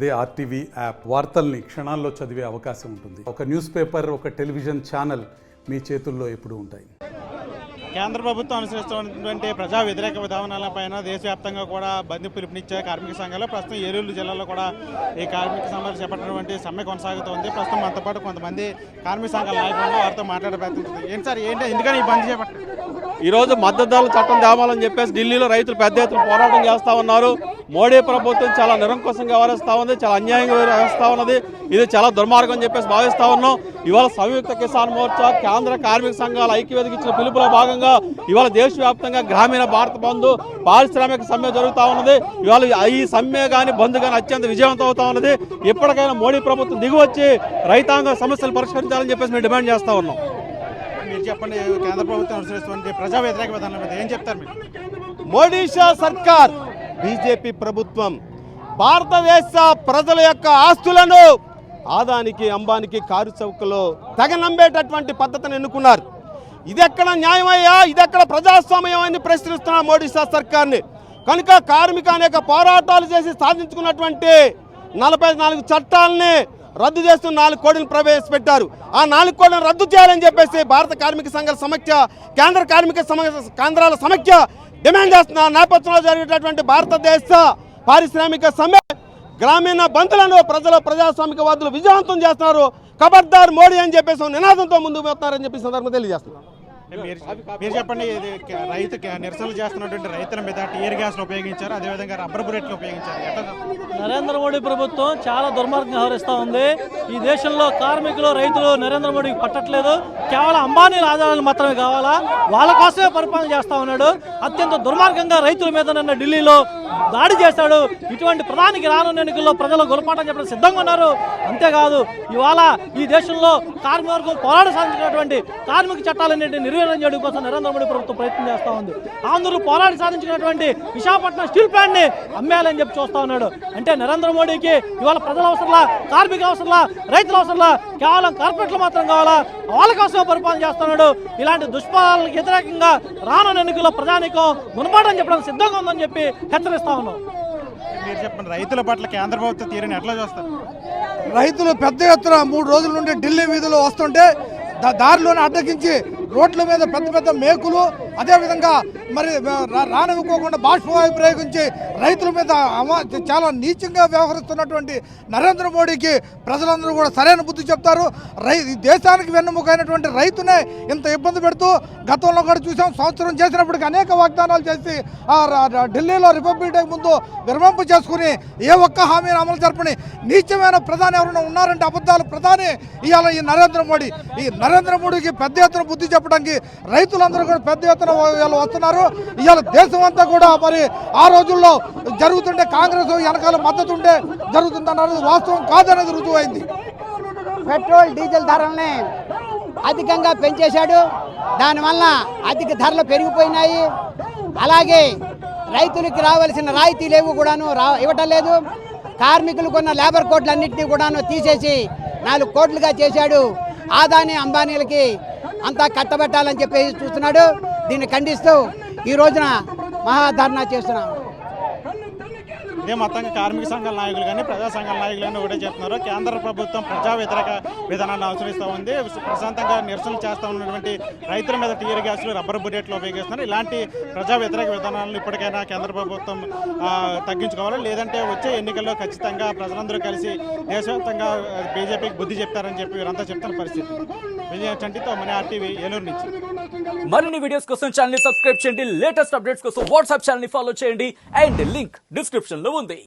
అదే RTV app. వార్తల్ని క్షణాల్లో చదివే అవకాశం ఉంటుంది. ఒక న్యూస్ పేపర్ ఒక టెలివిజన్ ఛానల్ మీ చేతుల్లో ఎప్పుడూ ఉంటాయి. కేంద్ర ప్రభుత్వం అనుసరిస్తున్నటువంటి ప్రజా వ్యతిరేక విధానాలపైన దేశవ్యాప్తంగా కూడా బంద్ పిలుపునిచ్చే కార్మిక సంఘాలు ప్రస్తుతం ఏలూరు జిల్లాలో కూడా ఈ కార్మిక సంఘాలు చేపట్టినటువంటి సమ్మె కొనసాగుతోంది. ప్రస్తుతం మనతో పాటు కొంతమంది కార్మిక సంఘాల నాయకులు వారితో మాట్లాడే ప్రయత్నం ఉంది. ఏంటి సార్ ఏంటి? ఎందుకని ఈ బంద్ చేపట్టారు? ఈరోజు మద్దతు చట్టం తేవాలని చెప్పేసి ఢిల్లీలో రైతులు పెద్ద ఎత్తున పోరాటం చేస్తా ఉన్నారు. మోడీ ప్రభుత్వం చాలా నిరంకుశంగా వ్యవహరిస్తా ఉంది చాలా అన్యాయంగా వ్యవహరిస్తా ఉన్నది. ఇది చాలా దుర్మార్గం అని చెప్పేసి భావిస్తా ఉన్నాం. ఇవాళ సంయుక్త కిసాన్ మోర్చా కేంద్ర కార్మిక సంఘాల ఐక్యవేదిక ఇచ్చిన పిలుపులో భాగంగా ఇవాళ దేశవ్యాప్తంగా గ్రామీణ భారత బంధు పారిశ్రామిక సమ్మె జరుగుతూ ఉన్నది. ఇవాళ ఈ సమ్మె కానీ బంద్ కానీ అత్యంత విజయవంతం అవుతా ఉన్నది. ఇప్పటికైనా మోడీ ప్రభుత్వం దిగువచ్చి రైతాంగ సమస్యలు పరిష్కరించాలని చెప్పేసి మేము డిమాండ్ చేస్తా ఉన్నాం. మీరు చెప్పండి కేంద్ర ప్రభుత్వం అనుసరిస్తున్నటువంటి ప్రజా వ్యతిరేక విధానాల మీద ఏం చెప్తారు మీరు? మోడీ షా సర్కార్ బీజేపీ ప్రభుత్వం భారతదేశ ప్రజల యొక్క ఆస్తులను ఆదానికి అంబానికి కారు చౌకలో తెగ నమ్మేటటువంటి పద్ధతిని ఎన్నుకున్నారు. ఇదెక్కడ న్యాయమయ్యా? ఇదెక్కడ ప్రజాస్వామ్యం అని ప్రశ్నిస్తున్న మోడీ సర్కార్ని. కనుక కార్మిక అనేక పోరాటాలు చేసి సాధించుకున్నటువంటి నలభై నాలుగు చట్టాలని రద్దు చేస్తూ నాలుగు కోడిని ప్రవేశపెట్టారు. ఆ నాలుగు కోడిని రద్దు చేయాలని చెప్పేసి భారత కార్మిక సంఘాల సమఖ్య కేంద్ర కార్మిక సమ కేంద్రాల సమఖ్య డిమాండ్ చేస్తున్న నేపథ్యంలో జరిగేటటువంటి భారతదేశ పారిశ్రామిక సమ్మె గ్రామీణ బంధులను ప్రజల ప్రజాస్వామికవాదులు విజయవంతం చేస్తున్నారు. ఖబర్దార్ మోడీ అని చెప్పేసి నినాదంతో ముందుకు పోతున్నారని చెప్పి ఈ సందర్భంగా తెలియజేస్తున్నారు మీరు మీరు చెప్పండి రైతు నిరసనలు చేస్తున్నటువంటి రైతుల మీద టీయర్ గ్యాస్ ఉపయోగించారు అదేవిధంగా రబ్బర్ బుల్లెట్లు ఉపయోగించారు? నరేంద్ర మోడీ ప్రభుత్వం చాలా దుర్మార్గంగా వ్యవహరిస్తూ ఉంది. ఈ దేశంలో కార్మికులు రైతులు నరేంద్ర మోడీకి పట్టట్లేదు. కేవలం అంబానీల ఆదాయాలు మాత్రమే కావాలా. వాళ్ళ కోసమే పరిపాలన చేస్తా ఉన్నాడు. అత్యంత దుర్మార్గంగా రైతుల మీద నిన్న ఢిల్లీలో దాడి చేశాడు. ఇటువంటి ప్రధానికి రానున్న ఎన్నికల్లో ప్రజలు గుణపాఠం చెప్పడం సిద్ధంగా ఉన్నారు. అంతేకాదు ఇవాళ ఈ దేశంలో కార్మిక వర్గం పోరాట సాధించినటువంటి కార్మిక చట్టాలన్నింటినీ నిర్వీర్యం చేయడం కోసం నరేంద్ర మోడీ ప్రభుత్వం ప్రయత్నం చేస్తూ ఉంది. ఆంధ్రులు పోరాడి సాధించినటువంటి విశాఖపట్నం స్టీల్ ప్లాంట్ని అమ్మేయాలని చెప్పి చూస్తా ఉన్నాడు. అంటే నరేంద్ర మోడీకి ఇవాళ ప్రజల అవసరంలా కార్మిక అవసరంలా రైతుల అవసరంలా? కేవలం కార్పొరేట్లు మాత్రం కావాలా? వాళ్ళ కోసం పరిపాలన చేస్తున్నాడు ఇలాంటి దుష్పాలకు వ్యతిరేకంగా రానున్న ఎన్నికల్లో ప్రజానికం గుణపాఠం చెప్పడానికి సిద్ధంగా ఉందని చెప్పి హెచ్చరిస్తా ఉన్నాం మీరు చెప్పండి రైతుల పట్ల కేంద్ర ప్రభుత్వ తీరుని ఎట్లా చూస్తారు? రైతులు పెద్ద ఎత్తున మూడు రోజుల నుండి ఢిల్లీ వీధిలో వస్తుంటే దారిలోనే అడ్డగించి రోడ్ల మీద పెద్ద పెద్ద మేకులు అదేవిధంగా మరి రా- రానివ్వకోకుండా బాష్పవాయు ప్రయోగించి రైతుల మీద చాలా నీచంగా వ్యవహరిస్తున్నటువంటి నరేంద్ర మోడీకి ప్రజలందరూ కూడా సరైన బుద్ధి చెప్తారు. రై దేశానికి వెన్నుముకైనటువంటి రైతునే ఇంత ఇబ్బంది పెడుతూ గతంలో కూడా చూసాం సంవత్సరం చేసినప్పటికీ అనేక వాగ్దానాలు చేసి ఆ ఢిల్లీలో రిపబ్లిక్ డే ముందు విరమింపు చేసుకుని ఏ ఒక్క హామీని అమలు జరపని నీచమైన ప్రధాని ఎవరైనా ఉన్నారంటే అబద్ధాలు ప్రధాని ఇవాళ ఈ నరేంద్ర మోడీ. ఈ నరేంద్ర మోడీకి పెద్ద ఎత్తున బుద్ధి చెప్పడానికి రైతులందరూ కూడా పెద్ద ఎత్తున ఇవాళ వస్తున్నారు. ఇవాళ దేశం అంతా కూడా మరి ఆ రోజుల్లో జరుగుతుంటే కాంగ్రెస్ వెనకాల మద్దతు ఉంటే జరుగుతుందన్నారు వాస్తవం కాదనేది రుజువైంది పెట్రోల్ డీజిల్ ధరల్ని అధికంగా పెంచేశాడు. దానివల్ల అధిక ధరలు పెరిగిపోయినాయి. అలాగే రైతులకి రావాల్సిన రాయితీలేవు కూడాను రా ఇవ్వటం లేదు. కార్మికులు కొన్న లేబర్ కోట్లు అన్నింటినీ కూడాను తీసేసి నాలుగు కోట్లుగా చేశాడు. ఆదాని అంబానీలకి అంతా కట్టబెట్టాలని చెప్పేసి చూస్తున్నాడు. దీన్ని ఖండిస్తూ ఈ రోజున మహాధర్నా చేస్తున్నాం. ఇదే మొత్తంగా కార్మిక సంఘాల నాయకులు కానీ ప్రజా సంఘాల నాయకులు కానీ ఒకటే చెప్తున్నారు. కేంద్ర ప్రభుత్వం ప్రజా వ్యతిరేక విధానాన్ని అనుసరిస్తూ ఉంది. ప్రశాంతంగా నిరసనలు చేస్తూ ఉన్నటువంటి రైతుల మీద టీయర్ గ్యాసులు రబ్బర్ బుల్లెట్లు ఉపయోగిస్తున్నారు. ఇలాంటి ప్రజా వ్యతిరేక విధానాలను ఇప్పటికైనా కేంద్ర ప్రభుత్వం తగ్గించుకోవాలి. లేదంటే వచ్చే ఎన్నికల్లో ఖచ్చితంగా ప్రజలందరూ కలిసి దేశవ్యాప్తంగా బీజేపీకి బుద్ధి చెప్తారని చెప్పి వీరంతా చెప్తున్న పరిస్థితి. విజయ చంటితో మన ఆర్టీవీ ఏలూరు నుంచి. మరిన్ని వీడియోస్ కోసం ఛానల్ సబ్స్క్రైబ్ చేయండి. లేటెస్ట్ అప్డేట్స్ కోసం వాట్సాప్ ఛానల్ ఫాలో చేయండి. అండ్ లింక్ டிஸ்கிரிப்ஷனில் ఉంది